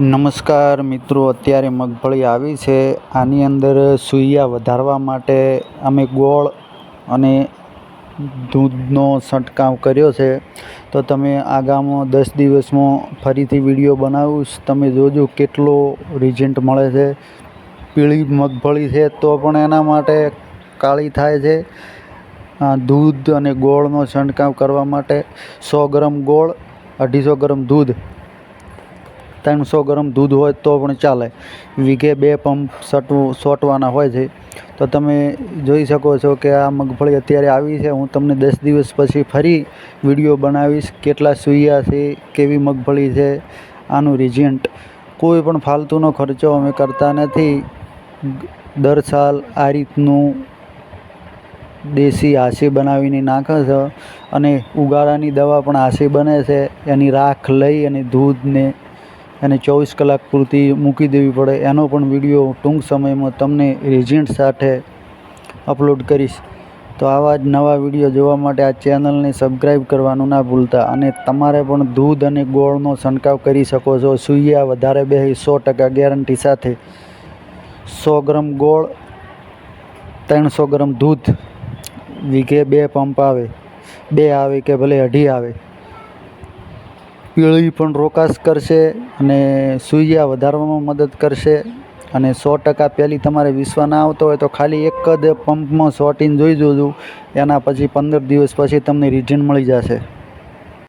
નમસ્કાર મિત્રો, અત્યારે મગફળી આવી છે. આની અંદર સૂયા વધારવા માટે અમે ગોળ અને દૂધનો છંટકાવ કર્યો છે. તો તમે આગામી દસ દિવસમાં ફરીથી વીડિયો બનાવીશ. તમે જોજો કેટલો રિઝલ્ટ મળે છે. પીળી મગફળી છે તો પણ એના માટે કાળી થાય છે. દૂધ અને ગોળનો છંટકાવ કરવા માટે સો ગ્રામ ગોળ, અઢીસો ગ્રામ દૂધ ત્રણસો ગ્રામ દૂધ હોય તો પણ ચાલે. વીઘે બે પંપ સટવું, સોટવાના હોય છે. તો તમે જોઈ શકો છો કે આ મગફળી અત્યારે આવી છે. હું તમને દસ દિવસ પછી ફરી વીડિયો બનાવીશ કેટલા સૂયા છે, કેવી મગફળી છે, આનું રિઝલ્ટ. કોઈ પણ ફાલતુનો ખર્ચો અમે કરતા નથી. દર સાલ આ રીતનું દેશી હાંસી બનાવીને નાખે છે અને ઉગાડાની દવા પણ હાંસી બને છે. એની રાખ લઈ અને દૂધને એને ચોવીસ કલાક પૂરતી મૂકી દેવી પડે. એનો પણ વીડિયો ટૂંક સમયમાં તમને રિઝલ્ટ સાથે અપલોડ કરીશ. તો આવા જ નવા વીડિયો જોવા માટે આ ચેનલને સબસ્ક્રાઈબ કરવાનું ના ભૂલતા અને તમારે પણ દૂધ અને ગોળનો છંટકાવ કરી શકો છો. સૂયા વધારે બે સો ટકા ગેરંટી સાથે. સો ગ્રામ ગોળ, ત્રણસો ગ્રામ દૂધ, વીઘે બે પંપ આવે. બે આવે કે ભલે અઢી આવે. પીળી પણ રોકાશ કરશે અને સૂયા વધારવામાં મદદ કરશે અને સો ટકા પહેલી તમારે વિશ્વ ના આવતો હોય તો ખાલી એક જ પંપમાં સોટીને જોઈ જોજો. એના પછી પંદર દિવસ પછી તમને રિઝન મળી જશે.